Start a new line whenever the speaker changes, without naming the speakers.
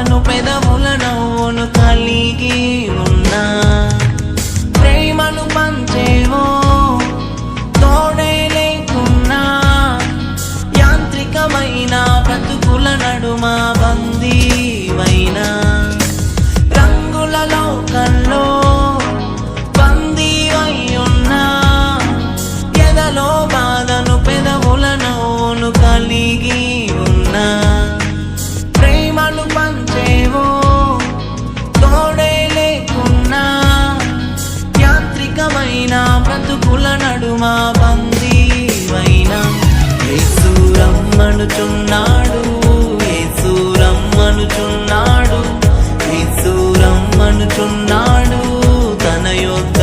పాలను పెదవుల నవ్వును కలిగి ఉన్నా. ప్రేమను పంచేవో తోడే లేకున్నా. యాంత్రికమైన బ్రతుకుల నడుమ బందీవైనా. రంగుల లోకంలో బందీ అయ్యున్నా ఎదలో బా రమ్మనుచున్నాడు యేసు రమ్మనుచున్నాడు యేసు రమ్మనుచున్నాడు తన యొక్క